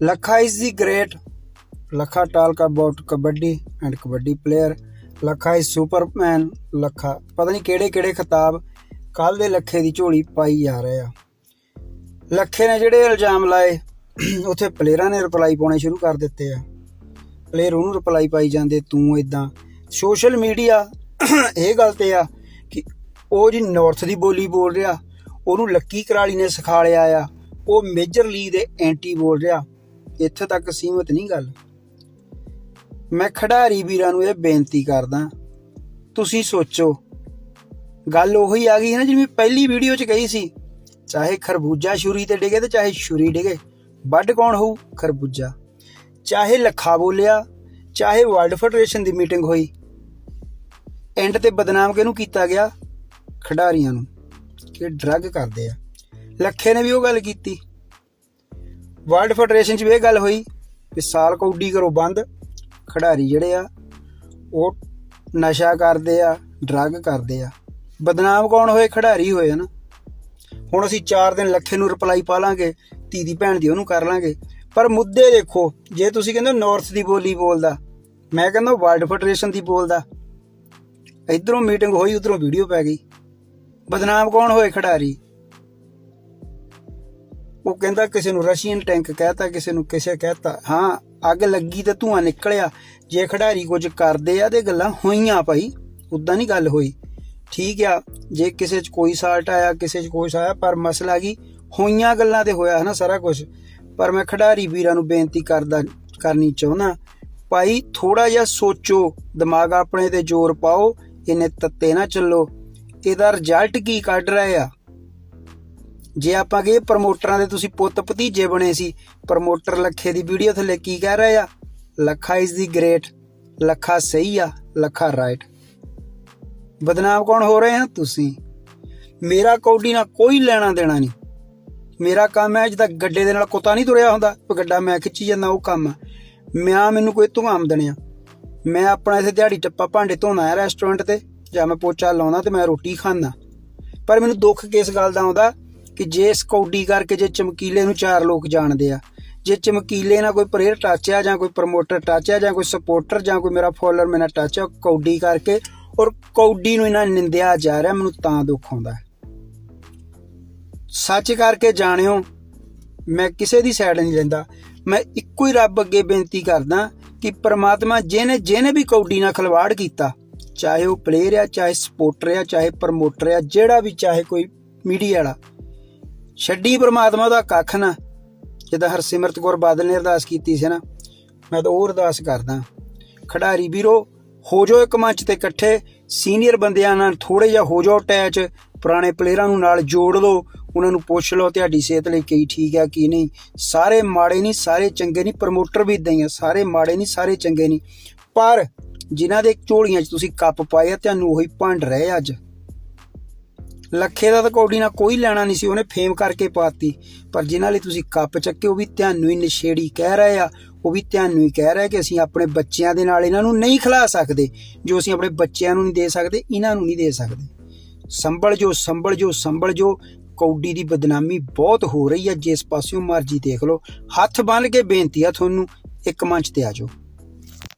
Lakha is the great. Lakha talk about kabaddi and kabaddi player. Lakha is superman. Lakha ਪਤਾ ਨਹੀਂ ਕਿਹੜੇ ਕਿਹੜੇ ਖਿਤਾਬ ਕੱਲ ਦੇ ਲੱਖੇ ਦੀ ਝੋਲੀ ਪਾਈ ਜਾ ਰਹੇ ਆ ਲੱਖੇ ਨੇ ਜਿਹੜੇ ਇਲਜ਼ਾਮ ਲਾਏ, ਉੱਥੇ ਪਲੇਅਰਾਂ ਨੇ ਰਿਪਲਾਈ ਪਾਉਣੇ ਸ਼ੁਰੂ ਕਰ ਦਿੱਤੇ ਆ ਪਲੇਅਰ ਉਹਨੂੰ ਰਿਪਲਾਈ ਪਾਈ ਜਾਂਦੇ, ਤੂੰ ਇਦਾਂ ਸੋਸ਼ਲ ਮੀਡੀਆ ਇਹ ਗੱਲ ਤੇ ਆ ਕਿ ਉਹ ਜੀ ਨਾਰਥ ਦੀ ਬੋਲੀ ਬੋਲ ਰਿਹਾ, ਉਹਨੂੰ ਲੱਕੀ ਕਰਾਲੀ ਨੇ ਸਿਖਾ ਲਿਆ ਆ ਉਹ ਮੇਜਰ ਲੀ ਦੇ ਐਂਟੀ ਬੋਲ ਰਿਹਾ ਇੱਥੇ ਤੱਕ ਸੀਮਤ ਨਹੀਂ ਗੱਲ। ਮੈਂ ਖਿਡਾਰੀ ਵੀਰਾਂ ਨੂੰ ਇਹ ਬੇਨਤੀ ਕਰਦਾ, ਤੁਸੀਂ ਸੋਚੋ। ਗੱਲ ਉਹੀ ਆ ਗਈ ਹੈ ਨਾ ਜਿਵੇਂ ਪਹਿਲੀ ਵੀਡੀਓ 'ਚ ਕਹੀ ਸੀ, ਚਾਹੇ ਖਰਬੂਜਾ ਛੁਰੀ ਤੇ ਡਿਗੇ ਤੇ ਚਾਹੇ ਛੁਰੀ ਡਿਗੇ ਵੱਢ ਕੌਣ ਹੋਊ? ਖਰਬੂਜਾ। ਚਾਹੇ ਲੱਖਾ ਬੋਲਿਆ, ਚਾਹੇ ਵਰਲਡ ਫੈਡਰੇਸ਼ਨ ਦੀ ਮੀਟਿੰਗ ਹੋਈ। ਐਂਡ ਤੇ ਬਦਨਾਮ ਕਿਹਨੂੰ ਕੀਤਾ ਗਿਆ? ਖਿਡਾਰੀਆਂ ਨੂੰ, ਕਿ ਡਰੱਗ ਕਰਦੇ ਆ। ਲੱਖੇ ਨੇ ਵੀ ਉਹ ਗੱਲ ਕੀਤੀ। ਵਰਲਡ ਫੈਡਰੇਸ਼ਨ 'ਚ ਵੀ ਇਹ ਗੱਲ ਹੋਈ ਕਿ ਸਾਲ ਕੌਡੀ ਕਰੋ ਬੰਦ, ਖਿਡਾਰੀ ਜਿਹੜੇ ਆ, ਉਹ ਨਸ਼ਾ ਕਰਦੇ ਆ ਡਰੱਗ ਕਰਦੇ ਆ। ਬਦਨਾਮ ਕੌਣ ਹੋਏ? ਖਿਡਾਰੀ ਹੋਏ ਆ ਨਾ ਹੁਣ ਅਸੀਂ 4 ਦਿਨ ਲੱਖੇ ਨੂੰ ਰਿਪਲਾਈ ਪਾ ਲਾਂਗੇ, ਧੀ ਦੀ ਭੈਣ ਦੀ ਉਹਨੂੰ ਕਰ ਲਾਂਗੇ। ਪਰ ਮੁੱਦੇ ਦੇਖੋ, ਜੇ ਤੁਸੀਂ ਕਹਿੰਦੇ ਨਾਰਥ ਦੀ ਬੋਲੀ ਬੋਲਦਾ, ਮੈਂ ਕਹਿੰਦਾ ਵਰਲਡ ਫੈਡਰੇਸ਼ਨ ਦੀ ਬੋਲਦਾ। ਇਧਰੋਂ ਮੀਟਿੰਗ ਹੋਈ, ਉਧਰੋਂ ਵੀਡੀਓ ਪੈ ਗਈ। ਬਦਨਾਮ ਕੌਣ ਹੋਏ? ਖਿਡਾਰੀ। ਉਹ ਕਹਿੰਦਾ ਕਿਸੇ ਨੂੰ ਰਸ਼ੀਅਨ ਟੈਂਕ ਕਹਿਤਾ, ਕਿਸੇ ਨੂੰ ਕਿਸੇ ਕਹਿਤਾ, ਹਾਂ, ਅੱਗ ਲੱਗੀ ਤੇ ਧੂਆਂ ਨਿਕਲਿਆ। ਜੇ ਖਿਡਾਰੀ ਕੁਝ ਕਰਦੇ ਆ, ਤੇ ਗੱਲਾਂ ਹੋਈਆਂ ਭਾਈ। ਉਦਾਂ ਨਹੀਂ ਗੱਲ ਹੋਈ। ਠੀਕ ਆ, ਜੇ ਕਿਸੇ 'ਚ ਕੋਈ ਸਾਲਟ ਆਇਆ, ਕਿਸੇ 'ਚ ਕੋਈ ਆਇਆ, ਪਰ ਮਸਲਾ ਕੀ? ਹੋਈਆਂ ਗੱਲਾਂ ਤੇ ਹੋਇਆ ਹੈ ਨਾ ਸਾਰਾ ਕੁਝ ਪਰ ਮੈਂ ਖਿਡਾਰੀ ਵੀਰਾਂ ਨੂੰ ਬੇਨਤੀ ਕਰਦਾ, ਕਰਨੀ ਚਾਹੁੰਦਾ, ਭਾਈ ਥੋੜਾ ਜਿਹਾ ਸੋਚੋ, ਦਿਮਾਗ ਆਪਣੇ ਤੇ ਜ਼ੋਰ ਪਾਓ, ਇਹਨੇ ਤੱਤੇ ਨਾ ਚੱਲੋ। ਇਹਦਾ ਰਿਜ਼ਲਟ ਕੀ ਕੱਢ ਰਹੇ ਆ? ਜੇ ਆਪਾਂ ਕਹੀਏ ਪ੍ਰਮੋਟਰਾਂ ਦੇ ਤੁਸੀਂ ਪੁੱਤ ਭਤੀਜੇ ਬਣੇ ਸੀ, ਪ੍ਰਮੋਟਰ ਲੱਖੇ ਦੀ ਵੀਡੀਓ ਥੱਲੇ ਕੀ ਕਹਿ ਰਹੇ ਆ? Lakha is the great Lakha ਸਹੀ ਆ, ਲੱਖਾ ਰਾਈਟ ਬਦਨਾਮ ਕੌਣ ਹੋ ਰਹੇ ਆ ਤੁਸੀਂ? ਮੇਰਾ ਕੌਡੀ ਨਾਲ ਕੋਈ ਲੈਣਾ ਦੇਣਾ ਨਹੀਂ। ਮੇਰਾ ਕੰਮ ਹੈ ਜਿੱਦਾਂ ਗੱਡੇ ਦੇ ਨਾਲ ਕੁੱਤਾ ਨਹੀਂ ਤੁਰਿਆ ਹੁੰਦਾ, ਵੀ ਗੱਡਾ ਮੈਂ ਖਿੱਚੀ ਜਾਂਦਾ, ਉਹ ਕੰਮ ਆ। ਮੈਂ ਮੈਨੂੰ ਕੋਈ ਤੂੰ ਆਮਦਨ ਆ। ਮੈਂ ਆਪਣਾ ਇੱਥੇ ਦਿਹਾੜੀ ਟੱਪਾ ਭਾਂਡੇ ਧੋਣਾ ਆ ਰੈਸਟੋਰੈਂਟ ਤੇ, ਜਾਂ ਮੈਂ ਪੋਚਾ ਲਾਉਣਾ ਤੇ ਮੈਂ ਰੋਟੀ ਖਾਣਾ ਪਰ ਮੈਨੂੰ ਦੁੱਖ ਕਿਸ ਗੱਲ ਦਾ ਆਉਂਦਾ? ਕਿ ਜੇ ਇਸ ਕੌਡੀ ਕਰਕੇ ਜੇ ਚਮਕੀਲੇ ਨੂੰ ਚਾਰ ਲੋਕ ਜਾਣਦੇ ਆ, ਜੇ ਚਮਕੀਲੇ ਨਾਲ ਕੋਈ ਪਲੇਅਰ ਟੱਚਿਆ ਜਾਂ ਕੋਈ ਪ੍ਰਮੋਟਰ ਟੱਚਿਆ ਜਾਂ ਕੋਈ ਸਪੋਰਟਰ ਜਾਂ ਕੋਈ ਮੇਰਾ ਫੋਲੋਅਰ ਮੇਰਾ ਟੱਚ ਟੱਚਿਆ ਕੌਡੀ ਕਰਕੇ ਔਰ ਕੌਡੀ ਨੂੰ ਇਹਨਾਂ ਨਿੰਦਿਆ ਜਾ ਰਿਹਾ, ਮੈਨੂੰ ਤਾਂ ਦੁੱਖ ਆਉਂਦਾ ਹੈ। ਸੱਚ ਕਰਕੇ ਜਾਣਿਓ, ਮੈਂ ਕਿਸੇ ਦੀ ਸਾਈਡ ਨਹੀਂ ਲੈਂਦਾ ਮੈਂ ਇੱਕੋ ਹੀ ਰੱਬ ਅੱਗੇ ਬੇਨਤੀ ਕਰਦਾ ਕਿ ਪ੍ਰਮਾਤਮਾ ਜਿਹਨੇ ਜਿਹਨੇ ਵੀ ਕੌਡੀ ਨਾਲ ਖਲਵਾੜ ਕੀਤਾ, ਚਾਹੇ ਉਹ ਪਲੇਅਰ ਆ, ਚਾਹੇ ਸਪੋਰਟਰ ਆ, ਚਾਹੇ ਪ੍ਰਮੋਟਰ ਆ, ਜਿਹੜਾ ਵੀ, ਚਾਹੇ ਕੋਈ ਮੀਡੀਆ ਵਾਲਾ ਛੱਡੀ ਪ੍ਰਮਾਤਮਾ ਦਾ ਕੱਖ ਨਾ। ਜਿੱਦਾਂ ਹਰਸਿਮਰਤ ਕੌਰ ਬਾਦਲ ਨੇ ਅਰਦਾਸ ਕੀਤੀ ਸੀ ਨਾ, ਮੈਂ ਤਾਂ ਉਹ ਅਰਦਾਸ ਕਰਦਾ। ਖਿਡਾਰੀ ਵੀਰੋ, ਹੋ ਜਾਓ ਇੱਕ ਮੰਚ ਤੇ ਇਕੱਠੇ। ਸੀਨੀਅਰ ਬੰਦਿਆਂ ਨਾਲ ਥੋੜੇ ਜਿਹਾ ਹੋ ਜਾਓ ਅਟੈਚ। ਪੁਰਾਣੇ ਪਲੇਅਰਾਂ ਨੂੰ ਨਾਲ ਜੋੜ ਲਓ। ਉਹਨਾਂ ਨੂੰ ਪੁੱਛ ਲਓ ਤੁਹਾਡੀ ਸਿਹਤ ਲਈ ਕੀ ਠੀਕ ਆ ਕੀ ਨਹੀਂ। ਸਾਰੇ ਮਾੜੇ ਨਹੀਂ, ਸਾਰੇ ਚੰਗੇ ਨਹੀਂ, ਪ੍ਰਮੋਟਰ ਵੀ ਇਦਾਂ ਹੀ ਆ। ਸਾਰੇ ਮਾੜੇ ਨਹੀਂ, ਸਾਰੇ ਚੰਗੇ ਨਹੀਂ। ਪਰ ਜਿਨ੍ਹਾਂ ਦੇ ਝੋਲੀਆਂ 'ਚ ਤੁਸੀਂ ਕੱਪ ਪਾਏ ਆ, ਤੁਹਾਨੂੰ ਉਹੀ ਭੰਡ ਰਹੇ ਅੱਜ। ਲੱਖੇ ਦਾ ਤਾਂ ਕੌਡੀ ਨਾਲ ਕੋਈ ਲੈਣਾ ਨਹੀਂ ਸੀ, ਉਹਨੇ ਫੇਮ ਕਰਕੇ ਪਾਤੀ। ਪਰ ਜਿਨ੍ਹਾਂ ਲਈ ਤੁਸੀਂ ਕੱਪ ਚੱਕੇ, ਉਹ ਵੀ ਤੁਹਾਨੂੰ ਹੀ ਨਸ਼ੇੜੀ ਕਹਿ ਰਹੇ ਆ। ਉਹ ਵੀ ਤੁਹਾਨੂੰ ਹੀ ਕਹਿ ਰਿਹਾ ਕਿ ਅਸੀਂ ਆਪਣੇ ਬੱਚਿਆਂ ਦੇ ਨਾਲ ਇਹਨਾਂ ਨੂੰ ਨਹੀਂ ਖਿਲਾ ਸਕਦੇ, ਜੋ ਅਸੀਂ ਆਪਣੇ ਬੱਚਿਆਂ ਨੂੰ ਨਹੀਂ ਦੇ ਸਕਦੇ, ਇਹਨਾਂ ਨੂੰ ਨਹੀਂ ਦੇ ਸਕਦੇ। ਸੰਭਲ ਜੋ ਸੰਭਲ ਜੋ ਸੰਭਲ ਜੋ, ਕੌਡੀ ਦੀ ਬਦਨਾਮੀ ਬਹੁਤ ਹੋ ਰਹੀ ਹੈ ਜਿਸ ਪਾਸਿਓਂ ਮਰਜ਼ੀ ਦੇਖ ਲਓ। ਹੱਥ ਬੰਨ ਕੇ ਬੇਨਤੀ ਆ ਤੁਹਾਨੂੰ, ਇੱਕ ਮੰਚ ਤੇ ਆ ਜਾਓ।